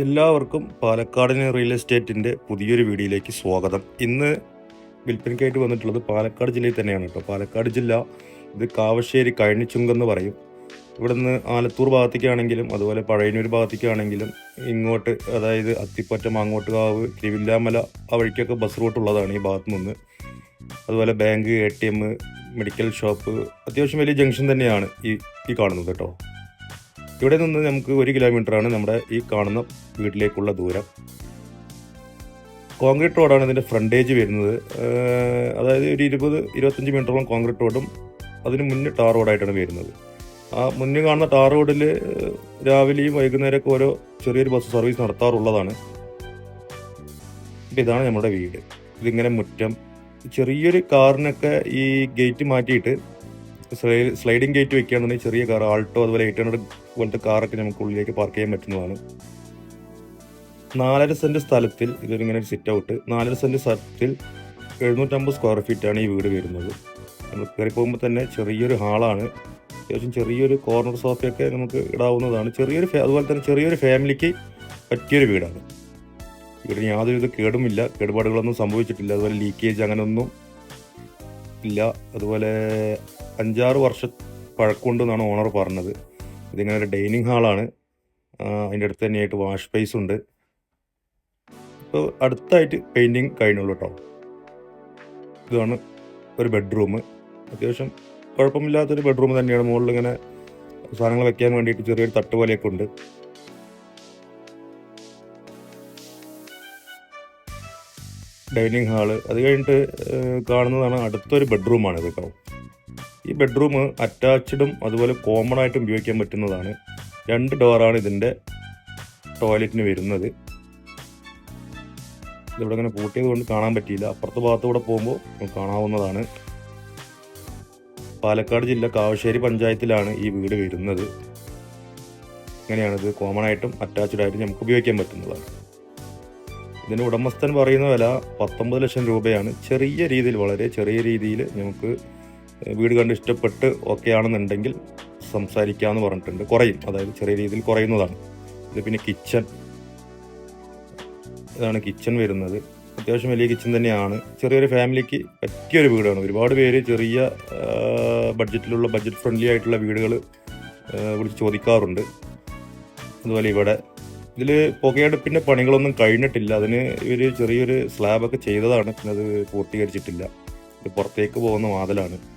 എല്ലാവർക്കും പാലക്കാടിന് റിയൽ എസ്റ്റേറ്റിന്റെ പുതിയൊരു വീഡിയോയിലേക്ക് സ്വാഗതം. ഇന്ന് വിൽപ്പനയ്ക്കായിട്ട് വന്നിട്ടുള്ളത് പാലക്കാട് ജില്ലയിൽ തന്നെയാണ് കേട്ടോ. പാലക്കാട് ജില്ല ഇത് കാവശ്ശേരി എന്ന് പറയും. നിന്ന് ആലത്തൂർ ഭാഗത്തേക്കാണെങ്കിലും അതുപോലെ പഴയന്നൂർ ഭാഗത്തേക്കാണെങ്കിലും ഇങ്ങോട്ട് അതായത് അത്തിപ്പറ്റ കാവ് തിരുവില്ലാമല ആ വഴിക്കൊക്കെ ബസ് റൂട്ട് ഉള്ളതാണ് ഈ ഭാഗത്ത് നിന്ന് അതുപോലെ ബാങ്ക് എം മെഡിക്കൽ ഷോപ്പ് അത്യാവശ്യം വലിയ ജംഗ്ഷൻ തന്നെയാണ് ഈ ഈ കാണുന്നത് കേട്ടോ. ഇവിടെ നിന്ന് നമുക്ക് ഒരു കിലോമീറ്ററാണ് നമ്മുടെ ഈ കാണുന്ന വീട്ടിലേക്കുള്ള ദൂരം. കോൺക്രീറ്റ് റോഡാണ് ഇതിന്റെ ഫ്രണ്ടേജ് വരുന്നത്. അതായത് ഒരു ഇരുപത് ഇരുപത്തഞ്ച് മീറ്ററോളം കോൺക്രീറ്റ് റോഡും അതിന് മുന്നേ ടാർ റോഡായിട്ടാണ് വരുന്നത്. ആ മുന്നേ കാണുന്ന ടാർ റോഡിൽ രാവിലെയും വൈകുന്നേരമൊക്കെ ഓരോ ചെറിയൊരു ബസ് സർവീസ് നടത്താറുള്ളതാണ്. അപ്പം ഇതാണ് നമ്മുടെ വീട്. ഇതിങ്ങനെ മുറ്റം. ചെറിയൊരു കാറിനൊക്കെ ഈ ഗേറ്റ് മാറ്റിയിട്ട് സ്ലൈഡിംഗ് ഗേറ്റ് വെക്കുകയാണെന്നുണ്ടെങ്കിൽ ചെറിയ കാർ ആൾട്ടോ അതുപോലെ എയ്റ്റ് ഹൺഡ്രഡ് പോലത്തെ കാറൊക്കെ നമുക്ക് ഉള്ളിലേക്ക് പാർക്ക് ചെയ്യാൻ പറ്റുന്നതാണ്. നാലര സെന്റ് സ്ഥലത്തിൽ ഇതൊരിങ്ങനെ ഒരു സിറ്റ് ഔട്ട് നാലര സെന്റ് സ്ഥലത്തിൽ എഴുന്നൂറ്റമ്പത് സ്ക്വയർ ഫീറ്റ് ആണ് ഈ വീട് വരുന്നത്. നമ്മൾ കയറി പോകുമ്പോൾ തന്നെ ചെറിയൊരു ഹാളാണ് അത്യാവശ്യം ചെറിയൊരു കോർണർ സോഫയൊക്കെ നമുക്ക് ഇടാവുന്നതാണ്. ചെറിയൊരു അതുപോലെ തന്നെ ചെറിയൊരു ഫാമിലിക്ക് പറ്റിയൊരു വീടാണ്. വീടിന് യാതൊരുവിധ കേടുമില്ല. കേടുപാടുകളൊന്നും സംഭവിച്ചിട്ടില്ല. അതുപോലെ ലീക്കേജ് അങ്ങനെയൊന്നും ഇല്ല. അതുപോലെ അഞ്ചാറ് വർഷ പഴക്കമുണ്ടെന്നാണ് ഓണർ പറഞ്ഞത്. ഇതിങ്ങനെ ഒരു ഡൈനിങ് ഹാളാണ്. അതിന്റെ അടുത്ത് തന്നെയായിട്ട് വാഷ് സ്പേസ് ഉണ്ട്. ഇപ്പോൾ അടുത്തായിട്ട് പെയിന്റിങ് കഴിഞ്ഞുള്ളൂ കേട്ടോ. ഇതാണ് ഒരു ബെഡ്റൂം. അത്യാവശ്യം കുഴപ്പമില്ലാത്തൊരു ബെഡ്റൂം തന്നെയാണ്. മുകളിൽ ഇങ്ങനെ സാധനങ്ങൾ വെക്കാൻ വേണ്ടിയിട്ട് ചെറിയൊരു തട്ട് പോലെയൊക്കെ ഉണ്ട്. Dining hall. അത് കഴിഞ്ഞിട്ട് കാണുന്നതാണ് അടുത്തൊരു ബെഡ്റൂമാണ് ഇത് കേട്ടോ. ഈ ബെഡ്റൂം അറ്റാച്ച്ഡും അതുപോലെ കോമൺ ആയിട്ടും ഉപയോഗിക്കാൻ പറ്റുന്നതാണ്. രണ്ട് ഡോറാണ് ഇതിന്റെ ടോയ്ലറ്റിന് വരുന്നത്. ഇതിവിടെ അങ്ങനെ പൂട്ടിയത് കൊണ്ട് കാണാൻ പറ്റിയില്ല. അപ്പുറത്തെ ഭാഗത്തൂടെ പോകുമ്പോൾ കാണാവുന്നതാണ്. പാലക്കാട് ജില്ല കാവശ്ശേരി പഞ്ചായത്തിലാണ് ഈ വീട് വരുന്നത്. ഇങ്ങനെയാണിത് കോമൺ ആയിട്ടും അറ്റാച്ച്ഡ് ആയിട്ടും നമുക്ക് ഉപയോഗിക്കാൻ പറ്റുന്നതാണ്. ഇതിന് ഉടമസ്ഥൻ പറയുന്ന വില പത്തൊമ്പത് ലക്ഷം രൂപയാണ്. ചെറിയ രീതിയിൽ വളരെ ചെറിയ രീതിയിൽ നമുക്ക് വീട് കണ്ട് ഇഷ്ടപ്പെട്ട് ഓക്കെ ആണെന്നുണ്ടെങ്കിൽ സംസാരിക്കാമെന്ന് പറഞ്ഞിട്ടുണ്ട്. കുറയും. അതായത് ചെറിയ രീതിയിൽ കുറയുന്നതാണ്. ഇത് പിന്നെ കിച്ചൺ ഇതാണ് കിച്ചൺ വരുന്നത്. അത്യാവശ്യം വലിയ കിച്ചൺ തന്നെയാണ്. ചെറിയൊരു ഫാമിലിക്ക് പറ്റിയൊരു വീടാണ്. ഒരുപാട് പേര് ചെറിയ ബഡ്ജറ്റിലുള്ള ബഡ്ജറ്റ് ഫ്രണ്ട്ലി ആയിട്ടുള്ള വീടുകൾ വിളിച്ച് ചോദിക്കാറുണ്ട്. അതുപോലെ ഇവിടെ ഇതിൽ പുകയടുപ്പിന്റെ പണികളൊന്നും കഴിഞ്ഞിട്ടില്ല. അതിന് ഇവർ ചെറിയൊരു സ്ലാബൊക്കെ ചെയ്തതാണ്. പിന്നെ അത് പൂർത്തീകരിച്ചിട്ടില്ല. ഇത് പുറത്തേക്ക് പോകുന്ന വാതിലാണ്.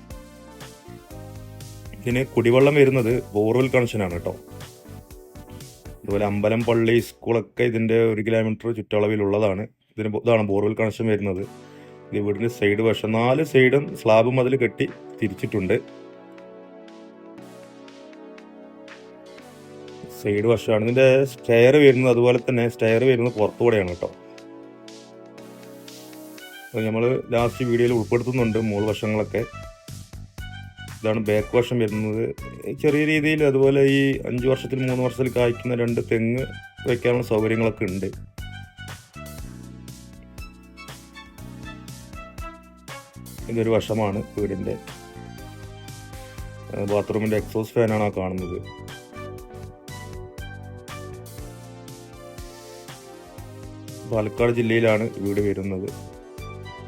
ഇതിന് കുടിവെള്ളം വരുന്നത് ബോർവെൽ കണക്ഷനാണ് കേട്ടോ. അതുപോലെ അമ്പലം പള്ളി സ്കൂളൊക്കെ ഇതിന്റെ ഒരു കിലോമീറ്റർ ചുറ്റളവിലുള്ളതാണ്. ഇതിന് ഇതാണ് ബോർവെൽ കണക്ഷൻ വരുന്നത്. ഇത് വീടിന്റെ സൈഡ് വശം നാല് സൈഡും സ്ലാബ് മതിൽ കെട്ടി തിരിച്ചിട്ടുണ്ട്. സൈഡ് വശമാണ് ഇതിന്റെ സ്റ്റെയർ വരുന്നത്. അതുപോലെ തന്നെ സ്റ്റെയർ വരുന്നത് പുറത്തുകൂടെയാണ് കേട്ടോ. നമ്മൾ ലാസ്റ്റ് വീഡിയോയിൽ ഉൾപ്പെടുത്തുന്നുണ്ട് മൂൾ വശങ്ങളൊക്കെ. ഇതാണ് ബാക്ക് വശം വരുന്നത്. ചെറിയ രീതിയിൽ അതുപോലെ ഈ അഞ്ച് വർഷത്തിൽ മൂന്ന് വർഷത്തിൽ കായ്ക്കുന്ന രണ്ട് തെങ്ങ് വയ്ക്കാനുള്ള സൗകര്യങ്ങളൊക്കെ ഉണ്ട്. ഇതൊരു വശമാണ് വീടിന്റെ. ബാത്റൂമിന്റെ എക്സോസ് ഫാനാണ് ആ കാണുന്നത്. പാലക്കാട് ജില്ലയിലാണ് വീട് വരുന്നത്.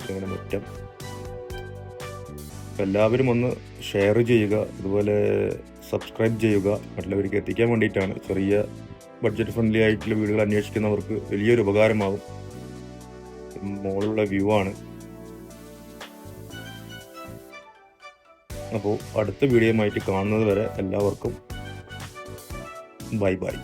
അങ്ങനെ മുറ്റം. എല്ലാവരും ഒന്ന് ഷെയർ ചെയ്യുക അതുപോലെ സബ്സ്ക്രൈബ് ചെയ്യുക മറ്റുള്ളവർക്ക് എത്തിക്കാൻ വേണ്ടിയിട്ടാണ്. ചെറിയ ബഡ്ജറ്റ് ഫ്രണ്ട്ലി ആയിട്ടുള്ള വീടുകൾ അന്വേഷിക്കുന്നവർക്ക് വലിയൊരു ഉപകാരമാകും മോളുള്ള വ്യൂ ആണ്. അപ്പോൾ അടുത്ത വീഡിയോയുമായിട്ട് കാണുന്നത് വരെ എല്ലാവർക്കും ബൈ ബൈ